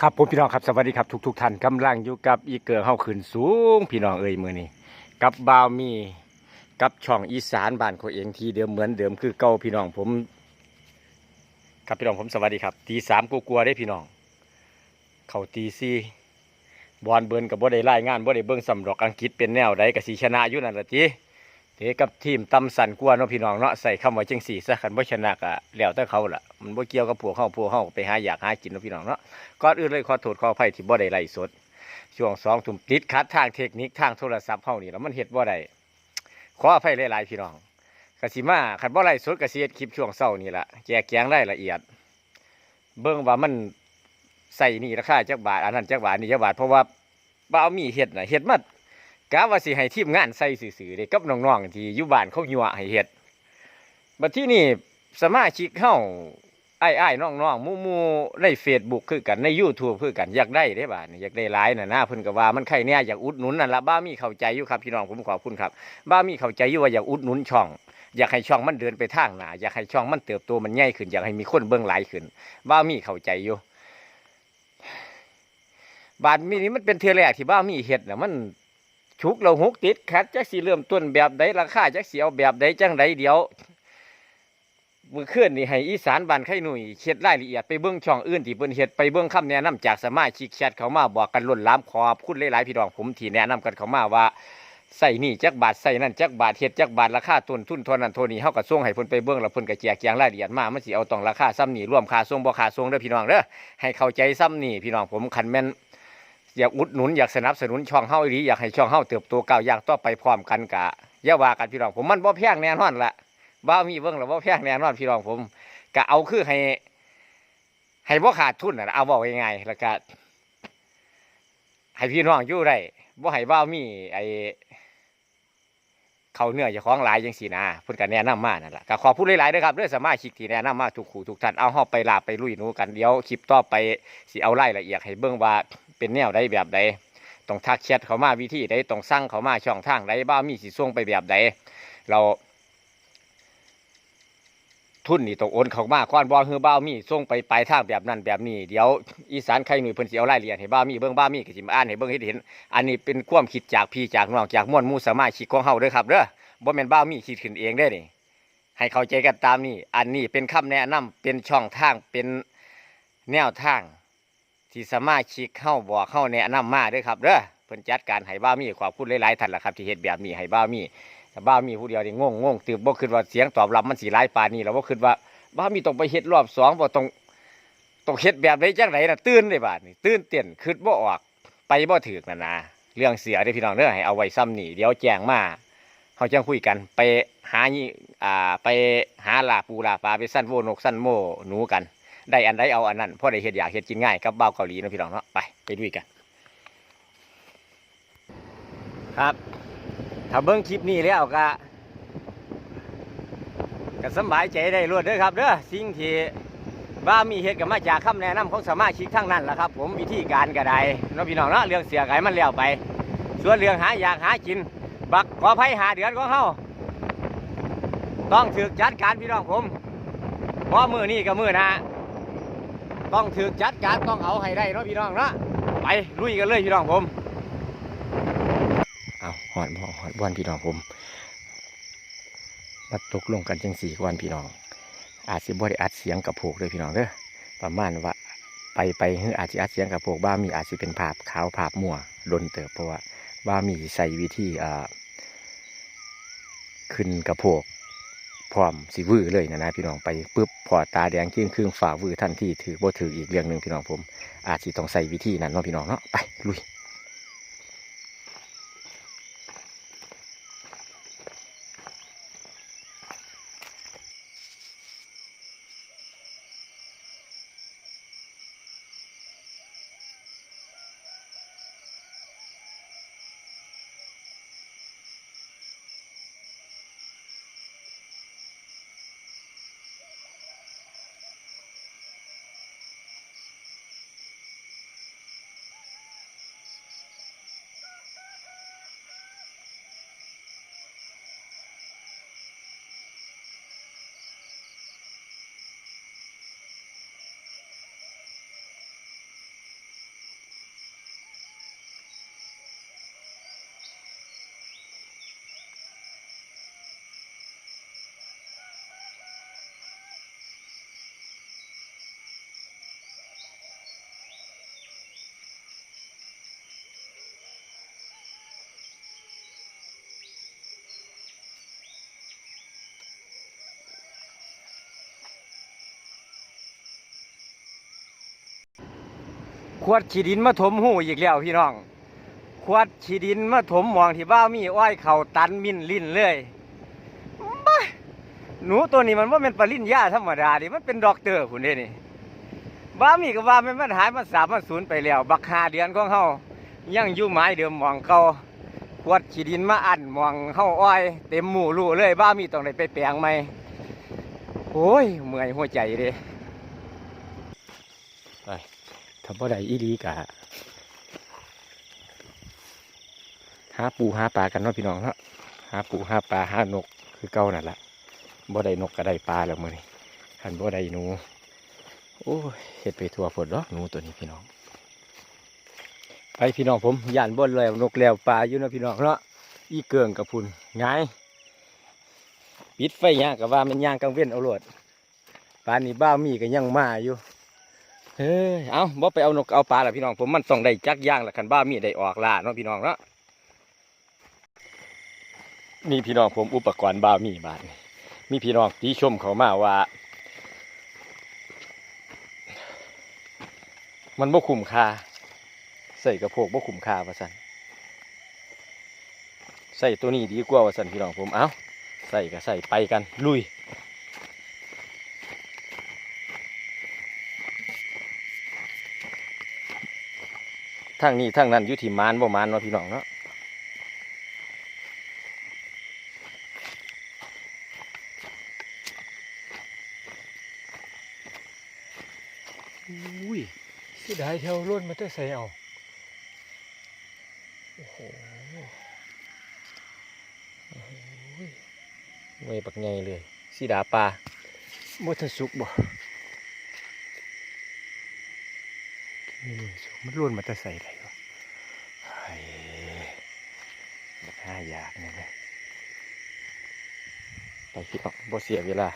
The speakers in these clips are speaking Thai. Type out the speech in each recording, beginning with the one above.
ครับผมพี่น้องครับสวัสดีครับทุกทุกๆท่านกำลังอยู่กับอีเกิร์เฮาขึ้นสูง พี่น้องเอ่ยมือนี้กับบาวมีกับช่องอีสานบ้านเขาเองทีเดิมเหมือนเดิมคือเก่าพี่น้องผม ครับพี่น้องผมสวัสดีครับตีสามกลัวๆได้พี่น้อง เข่าตีสี่บอลเบิร์นกับบ่ได้รายงานบ่ได้เบิ่งสำหรอกอังกฤษเป็นแนวใดกับสีชนะอยู่นั่นละที เทกับทีมตำสันกลัวเนาะพี่น้องเนาะใส่คำว่าจังสี่ซะคันบ่ชนะก็แล้วแต่เขาล่ะมันบ่เกี่ยวกับพวเฮาพวเฮาไปหาอยากหากินเนาะพี่น้องเนาะก่อนอื่นเลยขอโทษขออภัยที่บ่ได้ไล่สด ช่วงสองทุ่มติดคัดทางเทคนิคทางโทรศัพท์เฮานี่แล้วมันเฮ็ดบ่ได้ขออภัยหลายๆพี่น้องกสิมาคันบ่ไล่สดกสิเฮ็ดคลิปช่วงเช้านี่ล่ะแจกแจงรายละเอียด เบิ่งว่ามันใส่นี่ราคาจักบาทอันนั้นจักบาทนี่จักบาทเพราะว่าบ่เอามีเฮ็ดน่ะเฮ็ดมา กะว่าสิให้ทีมงานใส่ซื่อๆเด้กับน้องๆที่อยู่บ้านเขายั่วให้เฮ็ดบัดที่นี่สมาชิกเฮาไอ้ไอ้ายๆน้องๆมู่หมู่ในเฟซบุ๊กคือกันใน YouTube คือกันอยากได้ได้บ่านอยากได้หลายน่ะนะเพิ่นก็ว่ามันใครเนี่ยอยากอุดหนุนนั่นละบ้ามีเข้าใจอยู่ครับพี่น้องผมขอบคุณครับ บ้ามีเข้าใจอยู่ว่าอยากอุดหนุนช่อง อยากให้ช่องมันเดินไปทางหน้าอยากให้ช่องมันเติบโตมันใหญ่ขึ้น อยากให้มีคนเบิ่งหลายขึ้น บ้ามีเข้าใจอยู่บาดมีนี้มันเป็นเทือแรกที่บ้ามีเฮ็ดน่ะมัน ชุกเราหุกติดขัดจักสิเริ่มต้นแบบใดราคาจักสิเอาแบบใดจังใดเดียวมือเคลื่อนนี่ให้อีสานบ้านไข่หนุ่ยเช็ดรายละเอียดไปเบื้องช่องอื่นที่เพิ่นเฮ็ดไปเบื้องคำแนะนำจากสมาชิกแชทเขามาบอกกันล้นล้ามขอบคุณหลายๆพี่น้องผมที่แนะนำกันเขามาว่าใส่นี่จักบาทใส่นั่นจักบาทเฮ็ดจักบาทราคาต้นทุนเท่านั้นเท่านี้เฮาก็ส่งให้เพิ่นไปเบื้องแล้วเพิ่นก็แจกแจงรายละเอียดมามันสิเอาต้องราคาซ้ำนี่รวมค่าส่งบ่ค่าส่งเด้อพี่น้องเด้อให้เข้าใจซ้ำนี่พี่น้องผมคันแม่น อยากอุดหนุนอยากสนับสนุนช่องเฮาอีหลีอยากให้ช่องเฮาเติบโตก้าวย่างต่อไปพร้อมกันกะอย่าว่ากันพี่น้องผมมันบ่แพงแน่นอนละบ่มีเบิ่งแล้วบ่แพงแน่นอนพี่น้องผมก็เอาคือให้ ให้บ่ขาดทุนน่ะเอาบอกยังไงายๆแล้วก็ให้พี่น้องอยู่ได้บ่ให้บ้ามีไอเขาเนื้อจะคล้องหลายจังสีนะเพิ่นก็แนะนำมานั่นแหละก็ขอพูดหลายๆเด้อครับเด้องสมาชิกที่แนะนำมาทุกคู่ทุกท่านเอาเฮาไปลาไปลุยนูกันเดี๋ยวคลิปต่อไปสิเอารายละเอียดให้เบิ่งว่า เป็นแนวใดแบบใดต้องทักแชทเขามาวิธีใดต้องสั่งเขามาช่องทางใดบ้ามีสิส่งไปแบบใดเรา ทุนนี่ต้องโอนเขามาก่อนบ่คือบ้ามีส่งไปปลายทางแบบนั้นแบบนี้เดี๋ยวอีสานใครหนุ่ยเพิ่นสิเอารายละเอียดให้บ้ามีเบิ่งบ้ามีก็สิมอ่านให้เบิ่งให้เห็น อันนี้เป็นความคิดจากพี่จากน้องจากม่วนมู่สมาชิกของเฮาเด้อครับเด้อบ่แม่นบ้ามีคิดขึ้นเองเด้นี่ให้เข้าใจกันตามนี้อันนี้เป็นคำแนะนำเป็นช่องทางเป็นแนวทาง ที่สมาชิกเฮาบอกเฮาแนะนำมาเด้อครับเด้อเพิ่นจัดการให้บ้ามีขอบคุณหลายๆท่านละครับที่เฮ็ดแบบนี้ให้บ้ามีแต่บ้ามีผู้เดียวนี่งงงงตื่นบ่คิดว่าเสียงตอบรับมันสีร้ายปานนี้แล้วบ่คิดว่าบ้ามีต้องไปเฮ็ดรอบสองบ่ต้องต้องเฮ็ดแบบใดจังไดน่ะตื่นเลยบาดนี่ตื่นเต้นคิดบ่ออกไปบ่ถึกนั่นนะเรื่องเสียเด้พี่น้องเด้อให้เอาไว้ซ้ำนี่เดี๋ยวแจ้งมาเฮาจังคุยกันไปหาอ่าไปหาลาปูลาปลาไปสั้นโวนกสั้นโมหนูกัน ได้อันใดเอาอันนั้นพอได้เฮ็ดอยากเฮ็ดกินง่ายกับเบ่าเกาหลีนะพี่น้องเนาะไปไปด้วยกัน ครับถ้าเบิ่งคลิปนี้แล้วก็ก็สบายใจได้รวดเด้อครับเด้อสิ่งที่ว่ามีเหตุก็มาจากคำแนะนำของสมาชิกทั้งนั้นแหละครับ ผมวิธีการก็ได้น้องพี่น้องเนาะเรื่องเสียไก่มันแล้วไป ส่วนเรื่องหาอยากหากิน บักขอไผหาเดือนของเฮาต้องถือจัดการพี่น้องผมเพราะมือนี่กับมือหนะ ต้องถือจัดการต้องเอาให้ได้เนาะพี่น้องเนาะไปลุยกันเลยพี่น้องผมเอาหอดบ่หอดบอนพี่น้องผมมาตกลงกันจังสี่วันพี่น้อง อาจสิบ่ได้อัดเสียงกับโผกเลยพี่น้องเด้อประมาณว่าไปไปเฮืออาจสิอัดเสียงกับโผกบ้ามีอาจสิเป็นภาพขาวภาพมั่วดนเติบเพราะว่าบ้ามีใส่วิธีอ่าขึ้นกระโผก พร้อมสีวื้อเลยนะนะพี่น้องไปปุ๊บพอตาแดงขึ้นครึ่งฝ่าวื้อท่านที่ถือบ่ถืออีกเรื่องหนึ่งพี่น้องผม อาจจะต้องใส่วิธีนั้นเนาะพี่น้องเนาะไปลุย ขวดขีดินมาถมหูอีกแล้วพี่น้องขวดขีดินมาถมหมองที่บ้ามีอ้อยเข่าตันมินลิ้นเลยบ้าหนูตัวนี้มันว่าเป็นปริญญาธรรมดาดิมันเป็นด็อกเตอร์คุณเด้นี่บ้ามีก็ว่ามันมันหายมันสามมันสูญไปแล้ว บักหาเดือนของเฮายังยู่ไม้เดิมหมองเก่าขวดขีดินมาอันหมองเฮาอ้อย เต็มหมู่รูเลย บ้ามีต้องได้ไปแปลงใหม่โอ้ยเมื่อยหัวใจเด้ไป ถ้าบ่ได้อีหลีกะหาปูหาปลากันเนาะพี่น้องเนาะหาปูหาปลาหานกคือเก่านั่นแหละบ่ได้นกก็ได้ปลาแล้วมื้อนี้หันบ่ได้หนู โอ้เฮ็ดไปทั่วฝนดอกหนูตัวนี้พี่น้อง ไปพี่น้องผมย่านบ่แล้วนกแล้วปลาอยู่เนาะพี่น้องเนาะอีเกิงกับพุ่นง่ายปิดไฟย่างกับว่ามันย่างกลางเว้นเอาโลดปลานี่บ้ามีก็ยังมาอยู่ เฮ้ยเอาบ่ไปเอานกเอาปลาละพี่น้องผมมันส่องได้จักย่างละคันบ้ามีได้ออกล่าเนาะพี่น้องเนาะนี่พี่น้องผมอุปกรณ์บ้ามีบาทมีพี่น้องที่ชมเขามาว่า มันบ่คุ้มค่าใส่กระโพกบ่คุ้มค่าว่าสันใส่ตัวนี้ดีกว่าว่าสันพี่น้องผมเอาใส่ก็ใส่ไปกันลุย ทางนี้ทางนั้นอยู่ที่มานบ่มานเนาะพี่น้องเนาะอุ้ยเสียดายแถวร่นมาแต่ใส่เอาโอ้โหโอ้โหไว้บักไงเลยสีดาปลาบ่ทันสุกบ่นี่สุก มันล้วนมาแต่ใส่ไรวะไอ้ห้าอยากนี่นะไปคิดออกบ่เสียเวลา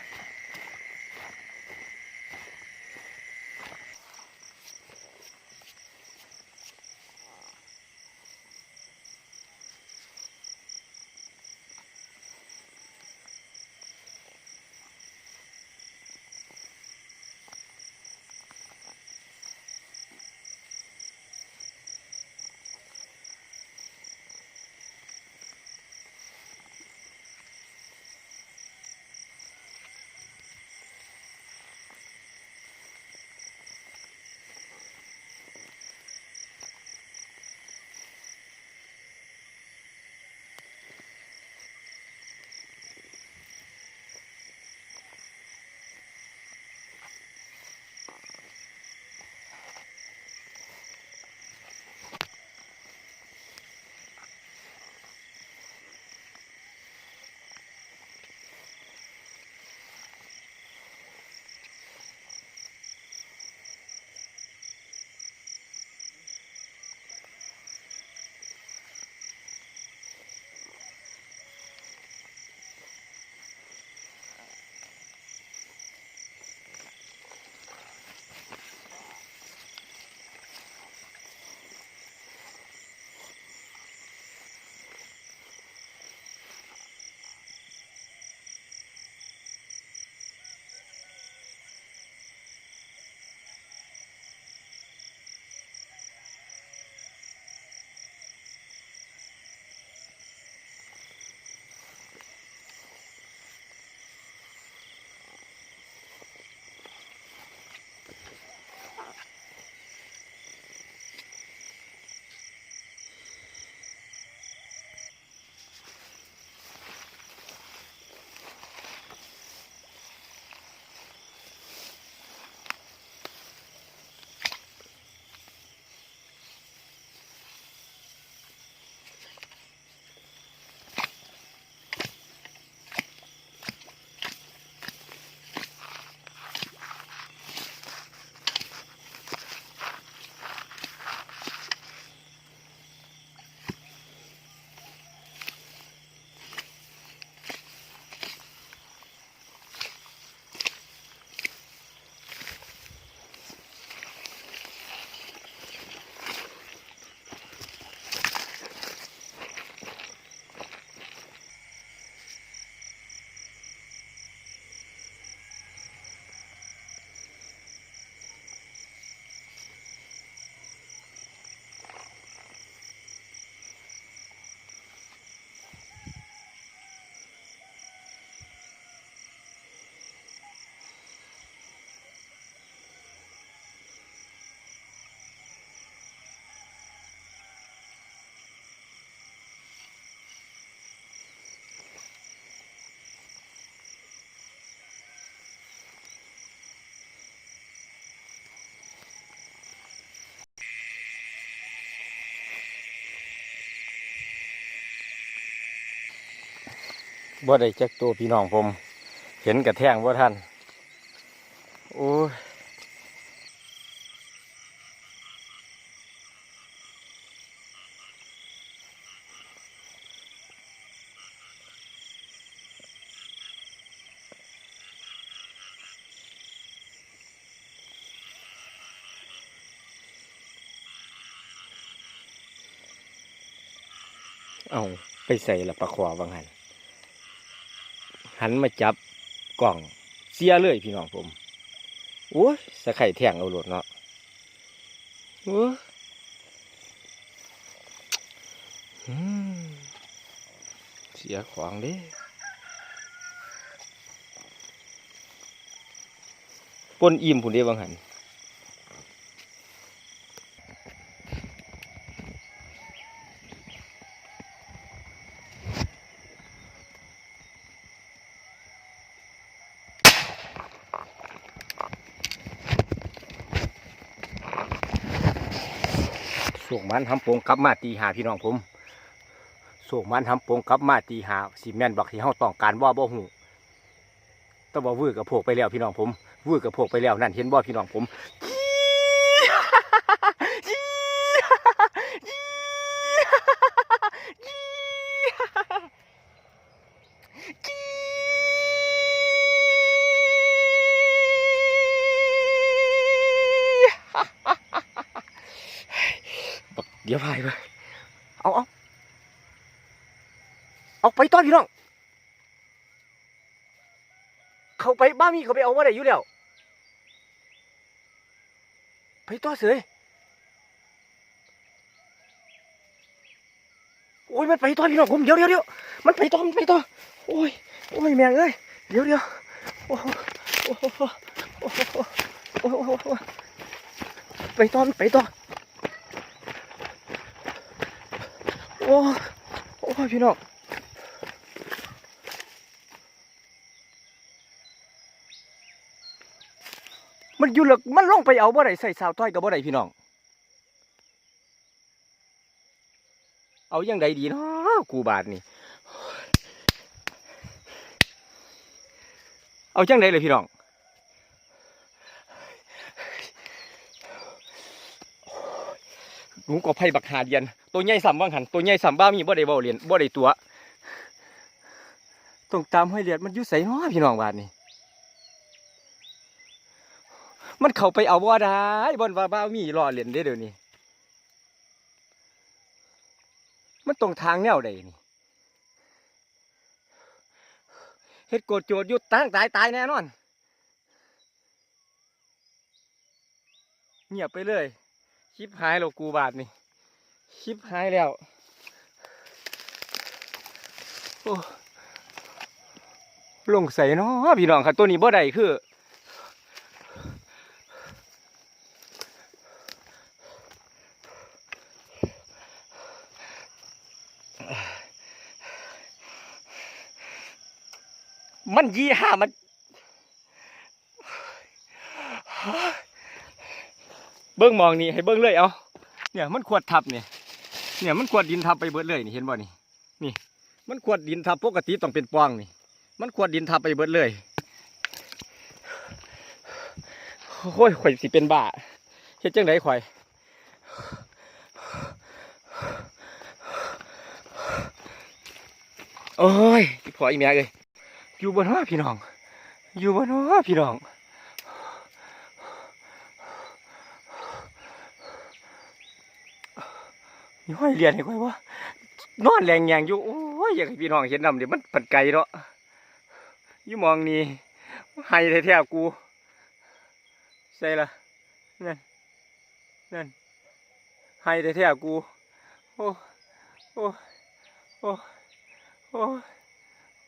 บ่ได้จักตัวพี่น้องผม เห็นกระแทงว่ท่านโอ้ยเอาไปใส่ละปลาขวาบางหัน หันมาจับกล่องเสียเลยพี่น้องผมโอ้ยสะไข่แทงเอาหลดเนาะโอ้เสียของเด้ปนอิ่มผุนเด้บางหัน ส่งมันทำโปงกลับมาตีหาพี่น้องผมส่งมันทำโปงกลับมาตีหาสีแมนบอกที่เฮาต้องการว่าบ่หูต้องบ่วื้อกับพวกไปแล้วพี่น้องผมวื้อกับพวกไปแล้วนั่นเห็นบ่พี่น้องผม เดี๋ยวพายไปเอาเอาเอาไปต้อนพี่น้อง เขาไปบ้ามีเขาไปเอาว่าได้อยู่แล้วไปต่อนเสยโอ้ยมันไปต่อนพี่น้องผมเดี๋ยวเดี๋ยวเดี๋ยวมันไปต่อมันไปต่อนโอ้ยโอ้ยแมงเอ้ยเดี๋ยวเดี๋ยวโอ้โหโอ้โหโอ้โหโอ้โหไปต่อนไปต่อน โอ้โอ้พี่น้องมันอยู่เลิกมันลงไปเอาบ่ได้ใส่สาวต้อยกับบ่ได้พี่น้อง เอายังไดดีเนาะกูบาทนี่ เอาจังไดเลยพี่น้อง หนูก็ไผ่บักหาเดียน ตัวใหญ่สัมบ้างหันตัวใหญ่สัมบ้ามีบ่ได้บาเรียนบ่ได้ตัวต้องตามให้เลียดมันยู่ใส่เนาะพี่น้องบาทนี่มันเข้าไปเอาบ่ได้บอนว่าบ้ามีรอเล่นได้เดี๋ยวนี้มันตรงทางแนวใดนี่เฮ็ดโกดโจดยุดตั้งตายตายแน่นอนเงียบไปเลย ชิปหายแล้วกูบาทนี่ชิปหายแล้วโอ้ลงใส่เนาะพี่น้องครับตัวนี้บ่ได้คือมันยี่ห้ามัน เบิ้งมองนี่ให้เบิ้งเลยเอาเนี่ยมันขวดทับเนี่ยเนี่ยมันขวดดินทับไปเบิดเลยนี่เห็นบ่นี่นี่ มันขวดดินทับปกติต้องเป็นปองนี่มันขวดดินทับไปเบิดเลยโอ้ยข่อยสิเป็นบ้าเฮ็ดจังไดข่อยโอ้ยอีพออีแม่เอ้ยอยู่บนหัวพี่น้อง อยู่บนหัวพี่น้อง ห้อยเรียนให้ค่อยว่านอนแรงแยงอยู่โอ้ยอยากให้พี่น้องเห็นนำเดี๋ยวมันปัดไกลเนาะอยู่มองนี่ให้แท้ๆกูใส่ละนั่นนั่นให้แท้ๆกูโอ้โอ้โอ้โอ้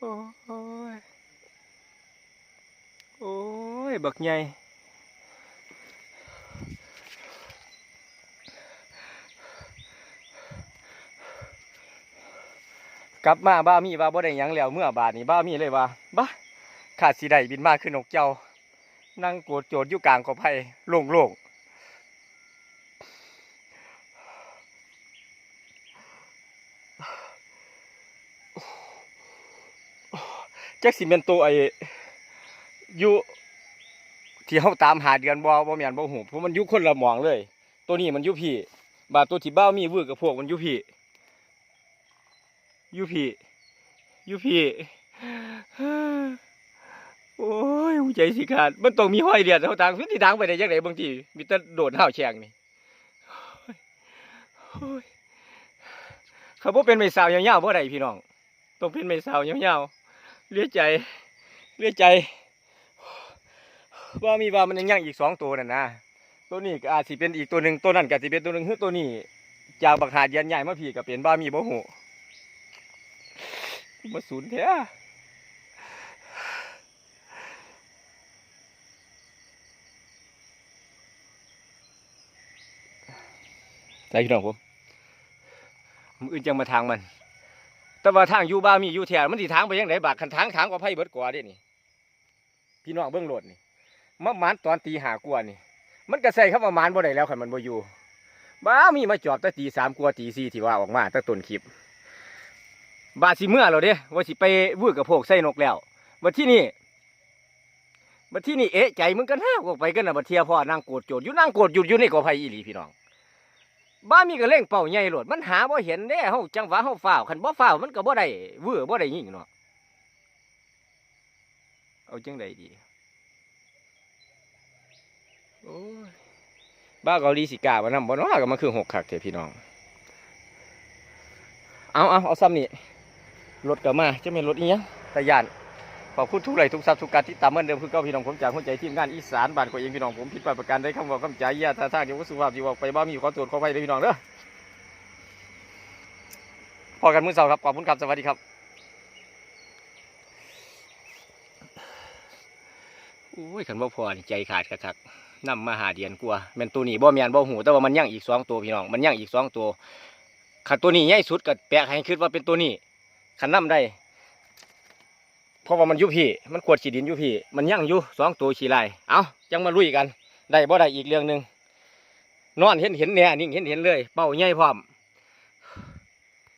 โอ้ยโอ้ยบักใหญ่ กลับมาบ้ามีว่าบ่ได้หยังแล้วเมื่อบาทนี้บ้ามีเลยว่าบ้าขาดสีได้บินมาขึ้นนกเจ้า นั่งโกรธโจดอยู่กลางกอไผ่โล่งโล่งจักสิเป็นตัวไออยู่ที่เฮาตามหาเดือนบ่บ่แม่นบ่ฮู้เพราะมันยู่คนละหมองเลย ตัวนี้มันยู่พี่ บาตัวที่บ้ามีวือกับพวกมันยู่พี่ ยูพี่ยูพี่โอ้ยหัวใจสิขาดมันต้องมีห้อยเดียดเท่าทางพื้นที่ทางไปได้จังไดบางทีมีแต่โดดห้าวแฉงนี่เขาบ่เป็นไม่สาวยาวๆบ่ได้พี่น้องต้องเป็นไม่สาวยาวๆเลี้ยใจเลี้ยใจว่ามีว่ามันยังย่างอีกสองตัวนั่นนะตัวนี้ก็อาจสิเป็นอีกตัวหนึ่งตัวนั้นก็สิเป็นตัวหนึ่งคือตัวนี้ จากบักหาดยันใหญ่มาพี่ก็เป็นบ้ามีบ่หู มาสูนแท้ใจพี่น้องผมมืออื่นจังมาทางมัน แต่ว่าทางอยู่บ้ามีอยู่แถวมันสิทางไปยังไงบากคันทางทางกว่าไผ่เบิดกว่าเด้นี่ พี่น้องเบื้องโลดนี่มะมานตอนตีหากว่านี่ มันก็ใส่เข้ามามานบ่ได้แล้วคันมันบ่อยู่บ้ามีมาจอบแต่ตีสามกว่าตีสี่ที่ว่าออกมาแต่ต้นคลิป บาดสิเมื่อเราเด้ว่าสิไปวื้อกับพวกใส่นกแล้วบัดที่นี่บัดที่นี่เอ๊ะใจมึงกันห้าวกไปกันนะบัดเทียพ่อนางโกรธโจดอยู่นางโกรธหยุดอยู่ในกอไผ่อีหลีพี่น้องบ้ามีก็เล่งเป่าใหญ่โลดมันหาบ่เห็นเด้เฮาจังหวะเฮาฝ้าวคันบ่ฝ้าวมันก็บ่ได้วื้อบ่ได้ยิงเนาะเอาจังไดดีโอ้ยบ้าเกาหลีสิกาบ่นำบ่เนาะก็มาคือหกคักเถอะพี่น้องเอาเอาเอาซ้ำนี่ รถก็มาจะเป็นรถอีหยังตะยานขอบคุณทุกไลทุกซับทุกการที่ตามเหมือนเดิมคือเก้าพี่น้องผมจากหัวใจทีมงานอีสานบ้านกว่าเองพี่น้องผมผิดพลาดประการใดคำบอกคำจ่ายยาท่าทางที่ว่าสุภาพที่บอกไปบ้ามีขอตรวจขอไปเลยพี่น้องเด้อพอกันมื้อเสาร์ครับขอบคุณครับสวัสดีครับโอ้ยขันบ่พอใจขาดคักๆนำมาหาเดียนกลัวแม่นตัวนี้บ่แม่นบ่หูแต่ว่ามันยังอีกสองตัวพี่น้องมันยังอีกสองตัวขันตัวนี้ใหญ่สุดก็แปลกให้คิดว่าเป็นตัวนี้ ขันน้ำได้เพราะว่ามันยุพี่ มันขวดขีดินยุพี่ มันยั่งยู่สองตัวขี่ลายเอาจังมาลุยกัน ได้บ่ได้อีกเรื่องหนึ่งนอนเห็นเห็นเนี่ยนิ่งเห็นเห็นเลย เป้าใหญ่พร้อม